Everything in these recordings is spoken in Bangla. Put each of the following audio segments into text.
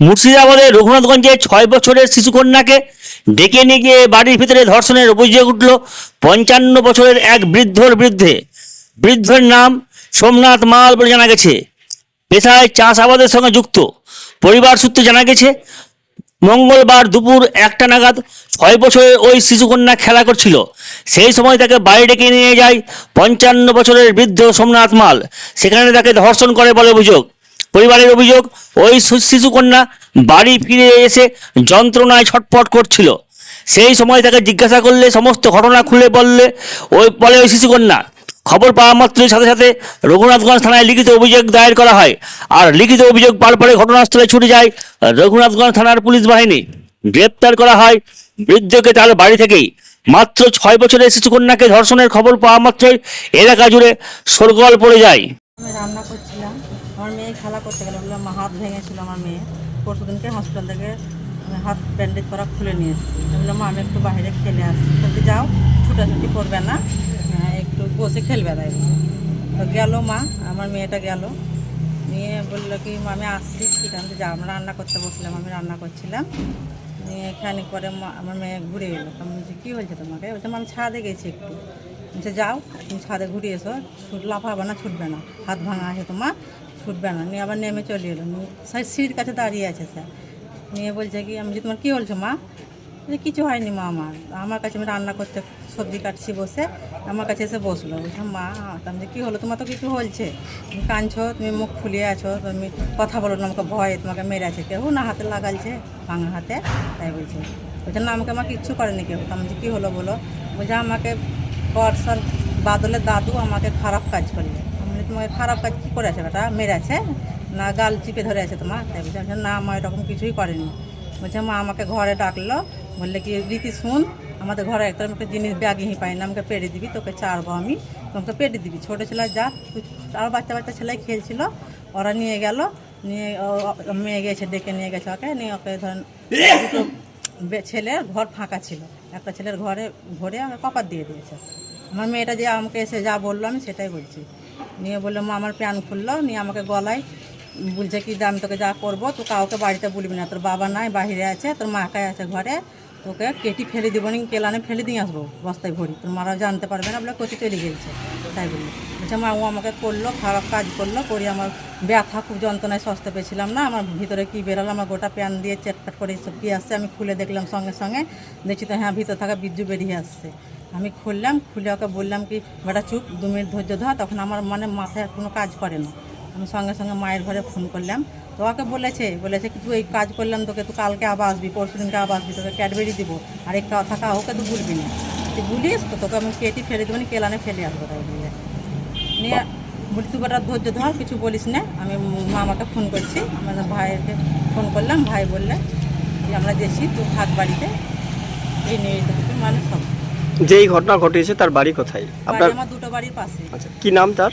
মুর্শিদাবাদের রঘুনাথগঞ্জে ছয় বছরের শিশুকন্যাকে ডেকে নিয়ে গিয়ে বাড়ির ভিতরে ধর্ষণের অভিযোগ উঠল। পঞ্চান্ন বছরের এক বৃদ্ধর বিরুদ্ধে। বৃদ্ধের নাম সোমনাথ মাল বলে জানা গেছে। পেশায় চাষাবাদের সঙ্গে যুক্ত। পরিবার সূত্রে জানা গেছে, মঙ্গলবার দুপুর একটা নাগাদ ছয় বছরের ওই শিশুকন্যা খেলা করছিল। সেই সময় তাকে বাড়ি ডেকে নিয়ে যায় পঞ্চান্ন বছরের বৃদ্ধ সোমনাথ মাল। সেখানে তাকে ধর্ষণ করে বলে অভিযোগ। পরিবারের অভিযোগ, ওই শিশুকন্যা বাড়ি ফিরে এসে যন্ত্রণায় ছটফট করছিল। সেই সময় তাকে জিজ্ঞাসা করলে, সমস্ত ঘটনা খুলে বললে, ওই বলে ওই শিশুকন্যা, খবর পাওয়া মাত্রই সাথে সাথে রঘুনাথগঞ্জ থানায় লিখিত অভিযোগ দায়ের করা হয়। আর লিখিত অভিযোগ পাওয়ার পরে ঘটনাস্থলে ছুটে যায় রঘুনাথগঞ্জ থানার পুলিশ বাহিনী। গ্রেপ্তার করা হয় বৃদ্ধকে তার বাড়ি থেকেই। মাত্র ছয় বছরের শিশুকন্যাকে ধর্ষণের খবর পাওয়া মাত্রই এলাকা জুড়ে সরগোল পড়ে যায়। রান্না খেলা করতে গেলে বললাম মা হাত ভেঙেছিল আমার মেয়ে। পরশু দিনকে হসপিটাল থেকে হাত ব্যান্ডেজ করা খুলে নিয়ে এসেছি। বললাম মা আমি একটু বাইরে খেলে আসছি। বলতে যাও ছুটাছুটি করবে না হ্যাঁ, একটু বসে খেলবে। তাই। তো গেল মা আমার মেয়েটা গেল। নিয়ে বলল কি আমি আসছি ঠিক আছে যাও। আমরা রান্না করতে বসলাম আমি রান্না করছিলাম। নিয়ে খানিক পরে আমার মেয়ে ঘুরে এলো। তো আমি বলছি কী হয়েছে তোমাকে? বলছে "মা, আমি ছাদে গেছি একটু। বলছে যাও তুমি ছাদে ঘুরে এসো লাফাবে না ছুটবে না। হাত ভাঙা আছে তোমার ছুটবে না। নিয়ে আবার নেমে চলে এলো। সেই সিঁড়ির কাছে দাঁড়িয়ে আছে, স্যার। নিয়ে বলছে কি, আমি যে তোমার কী বলছো, মা? কিছু হয়নি, মা, আমার। আমার কাছে আমি রান্না করতে সবজি কাটছি বসে। আমার কাছে এসে বসল। বলছে, মা আমি কী হলো? তোমার তো কিছু হয়েছে তুমি কাঁদছো, তুমি মুখ ফুলিয়ে আছো, তুমি কথা বলো না, আমাকে ভয়ে তোমাকে মেরেছে। কেউ না হাতে লাগালছে, ভাঙা হাতে। তাই বলছে। বলছে, না, আমাকে আমার কিচ্ছু করেনি কেউ। আমি যে কী হলো, বলো? বলছে, আমাকে বর্ষার বাদলের দাদু আমাকে খারাপ কাজ করলে তোমাকে খারাপ কাজ কী করেছে বেটা? মেরেছে না গাল চিপে ধরে আছে তোমার? তাই বলছে না, মা এরকম কিছুই করেনি। বলছে, মা আমাকে ঘরে ডাকলো, বললে কি, রীতি শুন, আমাদের ঘরে একটা একটা জিনিস ব্যাগই পাই না, আমাকে পেড়ে দিবি, তোকে চারবো আমি, তোমাকে পেড়ে দিবি। ছোটো ছেলে যা, আর বাচ্চা বাচ্চা ছেলে খেলছিল, ওরা নিয়ে গেল, নিয়ে মেয়ে গেছে, ডেকে নিয়ে গেছে ওকে, নিয়ে ওকে ধরেন দুটো ছেলের ঘর ফাঁকা ছিল। একটা ছেলের ঘরে ভরে আমাকে কপার দিয়ে দিয়েছে। আমার মেয়েটা যে আমাকে এসে যা বলল আমি সেটাই বলছি। নিয়ে বলল, মা, আমার প্যান খুললো, নিয়ে আমাকে গলায় বলছে কি আমি তোকে যা করব, তো কাউকে বাড়িতে বলবি না। তোর বাবা নাই, বাইরে আছে, তোর মা একাই আছে ঘরে, তোকে কেটি ফেলে দিব নি কেলানে ফেলে দিয়ে আসব বস্তায় ভরি। তোর মারাও জানতে পারবে না, বলে কচি চলে গেছে তাই বলল। বলছে, মা, ও আমাকে করল, খারাপ কাজ করল, করে আমার ব্যথা, খুব যন্ত্রণায় সস্তে পেয়েছিলাম না, আমার ভিতরে কি বেরোলো, আমার গোটা প্যান দিয়ে চেটপাট করে সব কি আসছে, আমি খুলে দেখলাম সঙ্গে সঙ্গে, দেখছি তো হ্যাঁ ভিতর থাকা বিদ্যুৎ বেরিয়ে আসছে। আমি খুললাম খুলে ওকে বললাম কি বেটা চুপ দু মিনিট ধৈর্য ধর। তখন আমার মানে মাথায় আর কোনো কাজ করে না। আমি সঙ্গে সঙ্গে মায়ের ঘরে ফোন করলাম। তো ওকে বলেছে বলেছে কি তুই এই কাজ করলাম তোকে তুই কালকে আবার আসবি পরশু দিনকে আবার আসবি তোকে ক্যাডবেরি দিব। আর এই কথা কাউকে তো ভুলবি না। তুই বলিস তো তোকে আমি কেটি ফেলে দেবো নি কেলানে ফেলে আসব তাই বলে। নিয়ে বলি তুই বেটা ধৈর্য ধর কিছু বলিস না। আমি মামাকে ফোন করছি। আমাদের ভাইকে ফোন করলাম ভাই বললে যে আমরা যেছি তুই থাক বাড়িতে। এই নিয়ে মানে যেই ঘটনা ঘটেছে তার বাড়ি কোথায়? বাড়ি আপনার আমার দুটো বাড়ির পাশে। আচ্ছা কি নাম তার?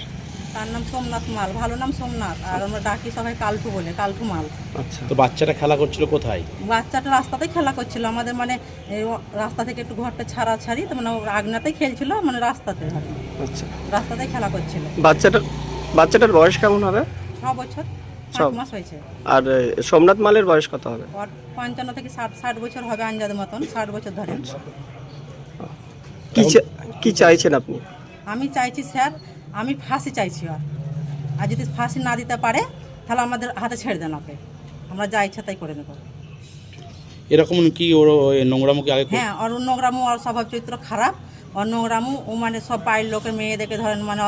তার নাম সোমনাথ মাল ভালো নাম সোমনাথ। আর আমরা ডাকি সবাই কালটু বলে কালটু মাল। আচ্ছা। তো বাচ্চাটা খেলা করছিল কোথায়? বাচ্চাটা রাস্তাতেই খেলা করছিল। আমাদের মানে এই রাস্তা থেকে একটু ঘরটা ছাড়া ছাড়ি তো মানে আগনাতেই খেলছিল মানে রাস্তাতে আচ্ছা। রাস্তাতেই খেলা করছিল। বাচ্চাটা বাচ্চাটার বয়স কেমন হবে? ছ বছর ছ- মাস হয়েছে। আর সোমনাথ মালের বয়স কত হবে? পঞ্চান্ন থেকে ষাট ষাট বছর হবে আঞ্জাদ মতন ষাট বছর ধরে। কি চা- কি চাইছেন আপনি? আমি চাইছি স্যার আমি ফাঁসি চাইছি আর। আর যদি ফাঁসি না দিতে পারে তাহলে আমাদের হাতে ছেড়ে দেন ওকে। আমরা যা ইচ্ছা তাই করে নেব। এরকম কি ওর ওই নোংরামো কি আগে করতো? হ্যাঁ আর নোংরামু আর স্বভাব চরিত্র খারাপ। আর নোংরামু ও মানে সব বাড়ির লোকের মেয়েদেরকে ধরেন মানে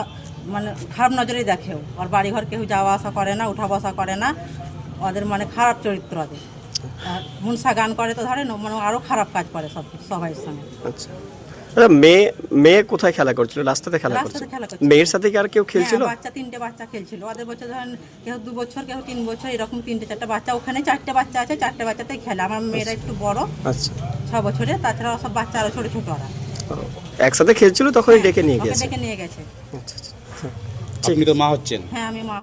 মানে খারাপ নজরেই দেখেও আর বাড়ি ঘর কেউ যাওয়া আসা করে না উঠা বসা করে না। ওদের মানে খারাপ চরিত্র ওদের। আর মুনসা গান করে তো ধরেন ও মানে আরও খারাপ কাজ করে সব সবাইয়ের সঙ্গে। আচ্ছা, মেয়ে মেয়ে কোথায় খেলা করছিল? রাস্তাতে খেলা করছিল। মেয়ের সাথে কি আর কেউ খেলছিল? হ্যাঁ, বাচ্চা তিনটে বাচ্চা খেলছিল। ওদের বছর ধরেন কেউ দু বছর কেউ তিন বছর এরকম তিনটে চারটে বাচ্চা। ওখানে চারটে বাচ্চা আছে চারটে বাচ্চাতেই খেলে। আমার মেয়েরা একটু বড় আচ্ছা। ছ বছরে তাছাড়া সব বাচ্চা আরও ছোটো ছোটো ওরা একসাথে খেলছিল তখনই ডেকে নিয়ে গেছে। ডেকে নিয়ে গেছে। আচ্ছা আচ্ছা। আপনি তো মা হচ্ছেন। হ্যাঁ আমি মা।